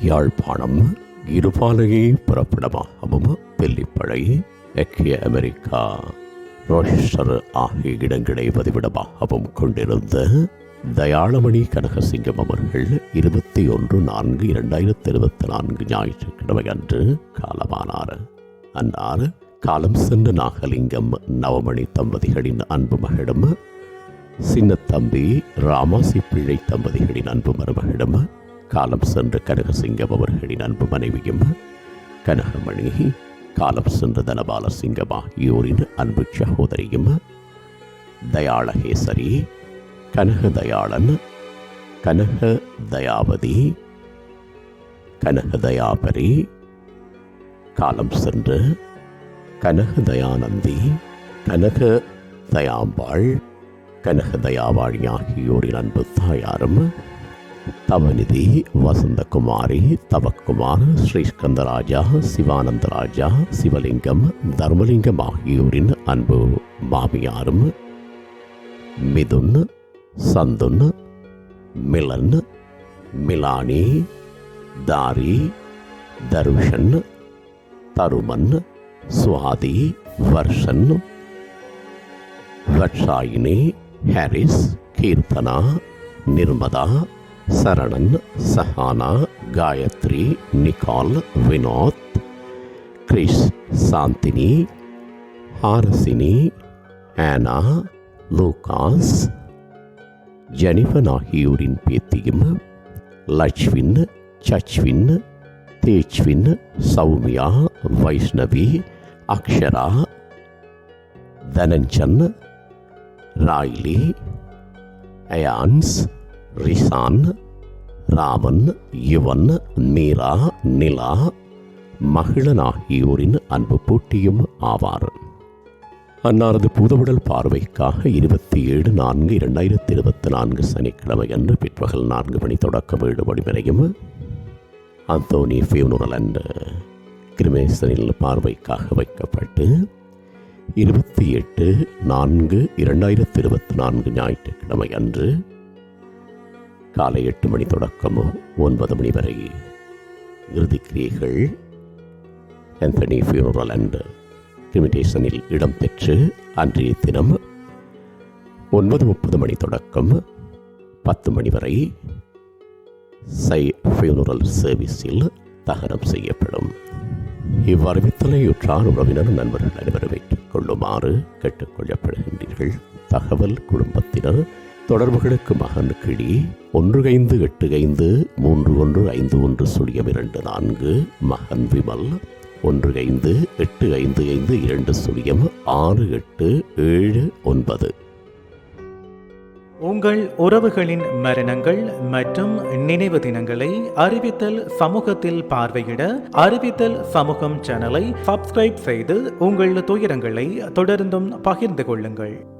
யாழ்ப்பாணம் இருபாலையை புறப்படமாகவும் தெல்லிப்படை ஐக்கிய America. Rocher ஆகிய இடங்களை பதிவிடமாகவும் கொண்டிருந்த தயாளமணி கனகசிங்கம் அவர்கள் இருபத்தி ஒன்று நான்கு இரண்டாயிரத்தி இருபத்தி நான்கு ஞாயிற்றுக்கிழமை அன்று காலமானார். அன்னார் காலம் சென்ற நாகலிங்கம் நவமணி தம்பதிகளின் அன்பு மகளிடம் சின்னத்தம்பி ராமாசி பிள்ளை தம்பதிகளின் அன்பு மருமகளிடம் காலம் சென்ற கனகசிங்கம் அவர்களின் அன்பு மனைவியும் கனகமணி காலம் சென்ற தனபால சிங்கம் ஆகியோரின் அன்பு சகோதரியும் தயாளகேசரி கனக தயாளன் கனக தயாவதி கனக தயாபரி காலம் சென்று கனக தயானந்தி கனக தயாம்பாள் கனக தயாவாழி ஆகியோரின் அன்பு தாயாரும் தவநிதி வசந்தகுமாரி தவக்குமார் ஸ்ரீஸ்கந்தராஜா சிவானந்தராஜா சிவலிங்கம் தர்மலிங்கம் ஆகியோரின் அன்பு மாமியாரும் மிதுன் சந்துன் மிலன் மிலானி தாரி தருஷன் தருமன் சுவாதி வர்ஷன் வட்சாயினி ஹாரிஸ் கீர்த்தனா நிர்மதா சரணன் சஹானா காயத்ரி நிகால் வினோத் கிரிஷ் சாந்தினி ஹாரசினி ஆனா லூகாஸ் ஜெனிஃபன் ஆகியோரின் பேத்தியும் லட்சுவின் சச்வின் தேஜ்வின் சௌமியா வைஷ்ணவி அக்ஷரா தனஞ்சன் ராய்லி அயான்ஸ் ரிசான் ராமன் யுவன் மீரா நிலா மகிழன் ஆகியோரின் அன்பு போட்டியும் ஆவார். அன்னாரது பூதவுடல் பார்வைக்காக இருபத்தி ஏழு நான்கு இரண்டாயிரத்தி இருபத்தி நான்கு சனிக்கிழமை அன்று பிற்பகல் நான்கு மணி தொடக்க வீடு வழிமுறையும் அந்தோனி ஃபியூனரல் அன்று கிரிமேசனில் பார்வைக்காக வைக்கப்பட்டு இருபத்தி எட்டு நான்கு இரண்டாயிரத்தி இருபத்தி நான்கு ஞாயிற்றுக்கிழமை அன்று காலை எட்டு மணி தொடக்கம் ஒன்பது மணி வரை. இறுதி கிரியைகள் ஆந்தனி ஃபியூனரல் அண்ட் கிரிமிடேஷனில் இடம்பெற்று அன்றைய தினம் ஒன்பது முப்பது மணி தொடக்கம் பத்து மணி வரை சை ஃபியூனரல் சர்வீஸில் தகனம் செய்யப்படும். இவ்வறிவித்தலையுற்றார் உறவினர் நண்பர்கள் அனைவரும் வைத்துக் கொள்ளுமாறு கேட்டுக்கொள்ளப்படுகின்றீர்கள். தகவல் குடும்பத்தினர் தொடர்புகளுக்கு மகன் கிளி ஒன்று ஐந்து எட்டு ஐந்து மூன்று ஒன்று ஐந்து ஒன்று சுழியம் இரண்டு நான்கு மகன் விமல் ஒன்று ஐந்து எட்டு ஐந்து ஐந்து இரண்டு சுழியம் ஆறு எட்டு ஏழு ஒன்பது. உங்கள் உறவுகளின் மரணங்கள் மற்றும் நினைவு தினங்களை அறிவித்தல் சமூகத்தில் பார்வையிட அறிவித்தல் சமூகம் சேனலை சப்ஸ்கிரைப் செய்து உங்கள் துயரங்களை தொடர்ந்தும் பகிர்ந்து கொள்ளுங்கள்.